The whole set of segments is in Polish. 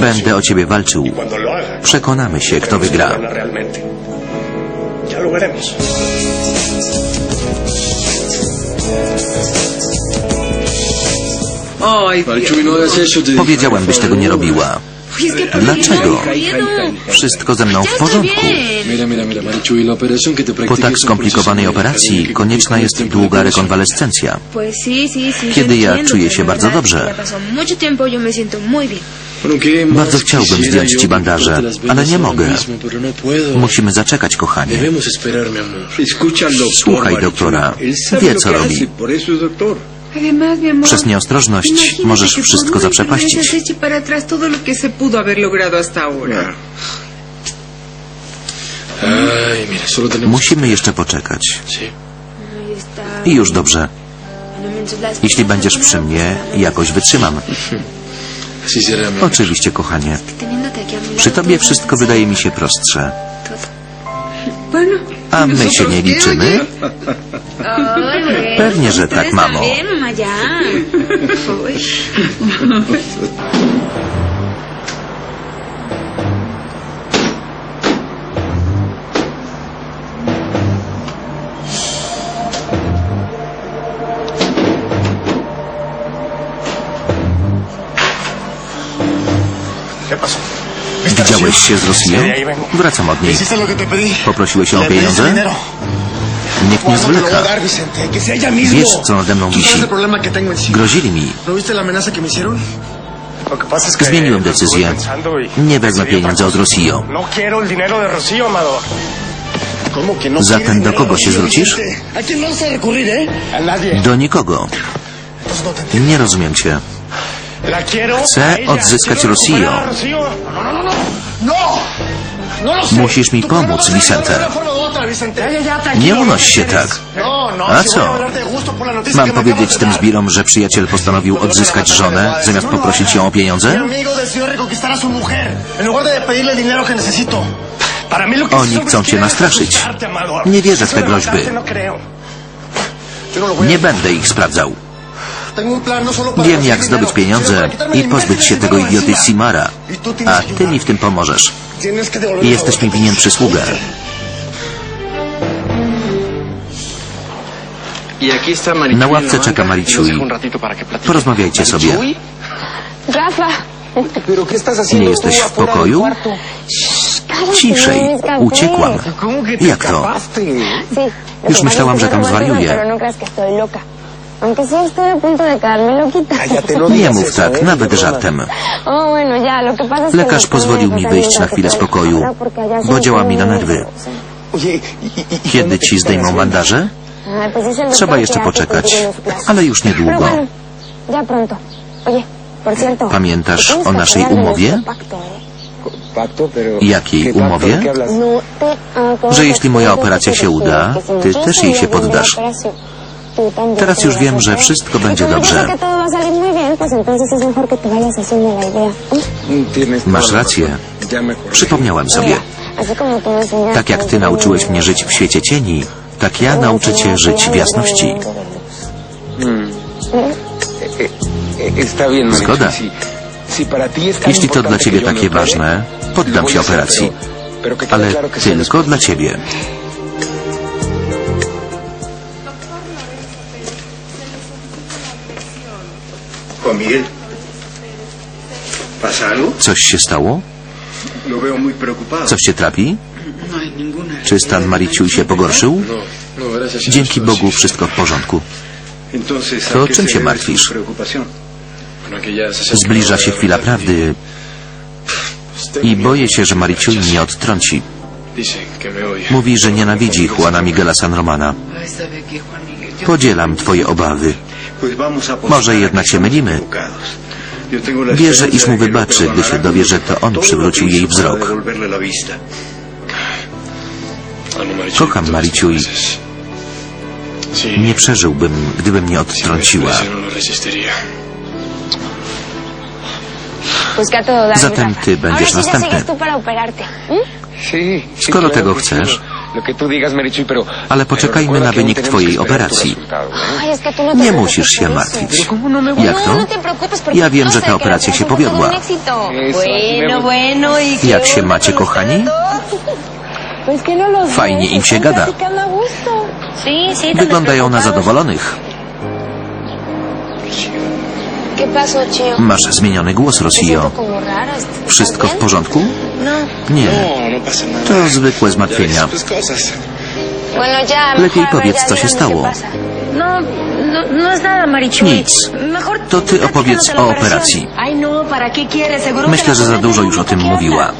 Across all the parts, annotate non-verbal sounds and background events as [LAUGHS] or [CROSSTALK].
Będę o ciebie walczył. Przekonamy się, kto wygra. te- Powiedziałem, byś tego nie robiła. Oye, es que ¿por qué Dlaczego? Wszystko ze mną w porządku. Po tak skomplikowanej proceso operacji konieczna jest długa rekonwalescencja. Kiedy ja czuję się bardzo dobrze. Ya pasó mucho tiempo, yo me siento muy bien. Bueno, ¿qué más Bardzo chciałbym zdjąć ci bandaże, ale nie mogę. no. Musimy zaczekać, kochanie. Słuchaj doktora. Wie, co robi. Przez nieostrożność możesz wszystko zaprzepaścić. Musimy jeszcze poczekać. I już dobrze. Jeśli będziesz przy mnie, jakoś wytrzymam. [LAUGHS] Oczywiście, kochanie. Przy tobie wszystko wydaje mi się prostsze. A my się ¿nosotros nie liczymy? [LAUGHS] Pewnie, że tak, mamo. también, mamá, ya. Uy. ¿Qué pasó? ¿Viste a Widziałeś się z Rosją? Wracam od niej. Poprosiłeś ją o pieniądze? Niech nie ¿Cuándo te lo voy a zwleka. Wiesz, co nade mną ¿Tú sabes wisi? Grozili mi. ¿No Zmieniłem decyzję. y Nie wezmę pieniędzy od. Rocío. No quiero el dinero de Rocío, Amador. ¿Cómo que no Zatem do kogo się zwrócisz? Eh? Do nikogo. Nie rozumiem cię. Chcę odzyskać Quiero Rocío. recuperar a Rocío. No, no, no, no. ¡No! ¡No lo sé! Musisz mi pomóc, Vicente. Nie unoś się tak. No, no, A co? Mam powiedzieć tym dar. zbirom, że przyjaciel postanowił odzyskać żonę, zamiast poprosić ją o pieniądze? Oni chcą cię nastraszyć. Nie wierzę w te groźby. no a Nie będę ich sprawdzał. Wiem, jak zdobyć pieniądze i pozbyć się tego idioty. Simara. Y A ty mi w tym pomożesz. Jesteś mi winien przysługę. Na ławce czeka platiquen. Porozmawiajcie sobie. Rafa, ¿Pero qué estás Nie jesteś w pokoju? Ciszej. Uciekłam. ¿Cómo que te Jak to? Już myślałam, że tam no zwariuję. no no Nie mów tak, ¿eh? nawet żartem. Oh, Lekarz pozwolił mi wyjść na chwilę porque allá bo działa mi na nerwy. ¿y, y, y Kiedy ci zdejmą bandaże? Trzeba jeszcze poczekać, ale już niedługo. Pamiętasz o naszej umowie? ¿eh? Jakiej umowie? No Że jeśli moja operacja się uda, ty też jej się poddasz. Teraz te już wiem, że wszystko Y będzie dobrze. Masz rację. Przypomniałem sobie. Tak jak ty nauczyłeś mnie żyć w świecie cieni, tak ja nauczę cię żyć w jasności. Zgoda. Jeśli to dla ciebie takie ważne, poddam się operacji. Ale tylko dla ciebie. Coś się stało? Coś cię trapi? No. Czy stan Mariciuj się pogorszył? No, no, Dzięki Bogu wszystko w porządku. Entonces, ¿a To czym się martwisz? Zbliża się chwila prawdy i boję się, że rechazo. mnie odtrąci. Mówi, że nienawidzi Juana Miguela San Romana. Podzielam twoje obawy. Może jednak się mylimy. Wierzę, iż mu lo wybaczy, gdy się dowie, że to on przywrócił jej wzrok. Kocham Mariciuj. Nie przeżyłbym, gdyby mnie odtrąciła. Zatem ty będziesz następny. Skoro tego chcesz. Ale poczekajmy na wynik twojej operacji. ¿eh? No Nie musisz się martwić. ¿Cómo no Jak No, to? Ja wiem, że ta operacja się powiodła. ¿y Jak się macie, kochani? Pues que no los Fajnie im się gada. Wyglądają na zadowolonych. Masz zmieniony głos. ¿Estás Wszystko w porządku? No. Nie. No, no. To zwykłe zmartwienia. Lepiej powiedz, co się stało. Nic. To ty opowiedz o operacji. Myślę, że za dużo już o tym mówiła.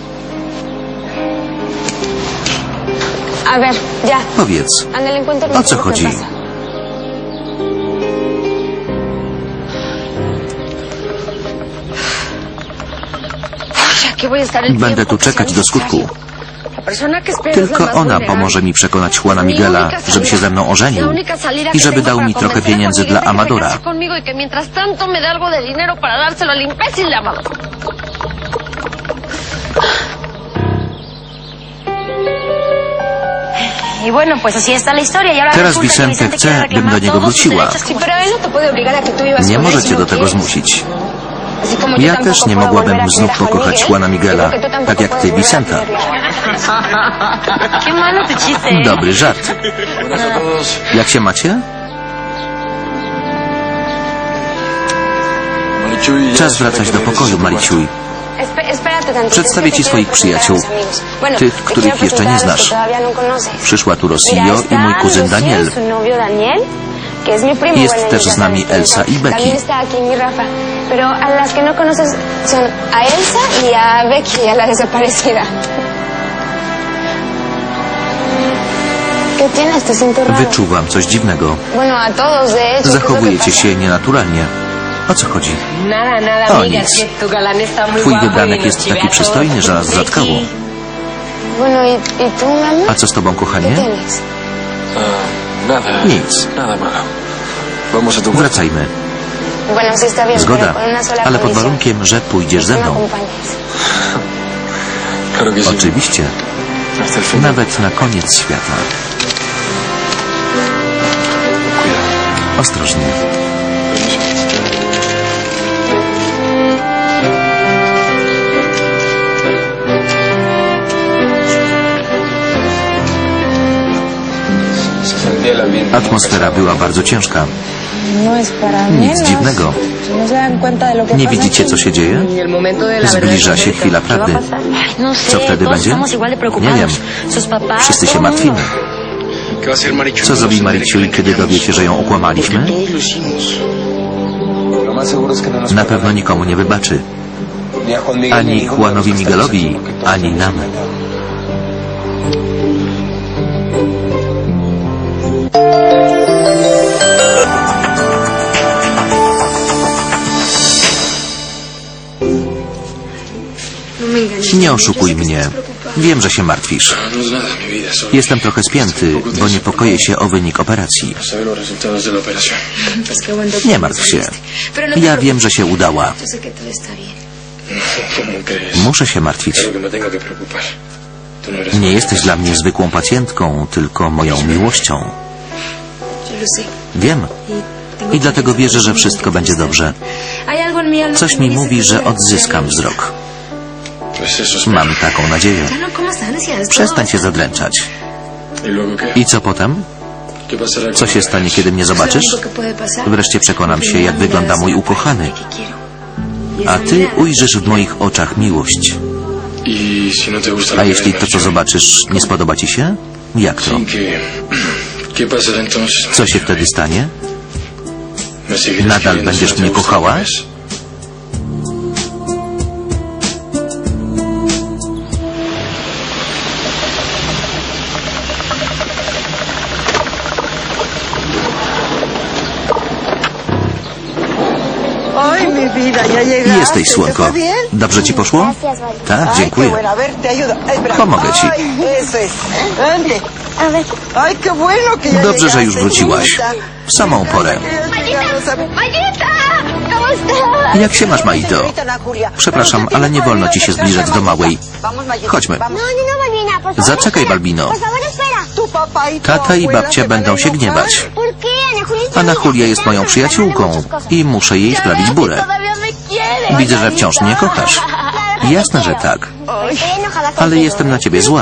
A ver, ya. Powiedz, O co chodzi? Będę tu czekać do skutku. Tylko ona pomoże mi przekonać Juana Miguela, żeby się ze mną ożenił i żeby dał mi trochę pieniędzy dla Amadora. Teraz resulta que Vicente chce, bym do niego wróciła. no Nie con él może si cię no do tego zmusić. Ja też nie mogłabym znów pokochać Juana Miguela, tak jak ty, Vicenta. ¿eh? Dobry żart. Jak się macie? Czas wracać do pokoju, a Przedstawię ci swoich przyjaciół, tych, których jeszcze nie znasz. no. Przyszła tu Rosillo i mój kuzyn Daniel. Jest też z nami Elsa i Becky. Pero a las que no conoces son a Elsa y. Wyczuwam coś dziwnego. Bueno, a todos, de hecho. ¿qué es lo que Zachowujecie się nienaturalnie. O co chodzi? O nic. Twój wybranek jest taki przystojny, że nas zatkało. A co z tobą, ¿Qué kochanie? Nic. Cuarto. Wracajmy. Zgoda, ale pod warunkiem, że pójdziesz ze mną. Oczywiście. Nawet na koniec świata. Ostrożnie. Atmosfera była bardzo ciężka. No Nic dziwnego. Nie widzicie, co się dzieje? Zbliża się chwila ¿Qué va a prawdy. no Co wtedy będzie? Nie wiem. Wszyscy się martwimy. Co zrobi Maryciu, kiedy dowie się, że ją okłamaliśmy? No Na pewno nikomu nie wybaczy. Ani Juanowi Miguelowi, ani nam. Nie oszukuj mnie. Wiem, że się martwisz. No Jestem trochę spięty, bo niepokoję się o wynik operacji. Nie martw się. Ja wiem, że się udała. [LAUGHS] Muszę się martwić. No Nie jesteś dla mnie zwykłą pacjentką, tylko moją miłością. Wiem. I dlatego wierzę, że wszystko będzie dobrze. Coś mi mówi, że odzyskam wzrok. Mam taką nadzieję. Przestań się zadręczać. I co potem? ¿Qué pasará Co się stanie, kiedy mnie zobaczysz? Wreszcie przekonam się, jak wygląda mój ukochany. A ty ujrzysz w moich oczach miłość. ¿Y si no te gusta la A jeśli to, co zobaczysz, nie spodoba ci się? Jak to? Co się wtedy stanie? ¿Me seguirás Nadal będziesz mnie kochała? Mi vida, ya I llegaste. jesteś, ¿Te słonko. Dobrze ci poszło? Tak, dziękuję. Pomogę ci. Dobrze, że już wróciłaś. W samą porę. Jak się masz, Maito? Przepraszam, ale nie wolno ci się zbliżać do małej. Chodźmy. No, no, no. Zaczekaj. Balbino. Espera. Tata i babcia będą się gniewać. A na Julia jest moją przyjaciółką i muszę jej sprawić burę. Widzę, że wciąż mnie kochasz. Jasne, że tak. Ale jestem na ciebie zła.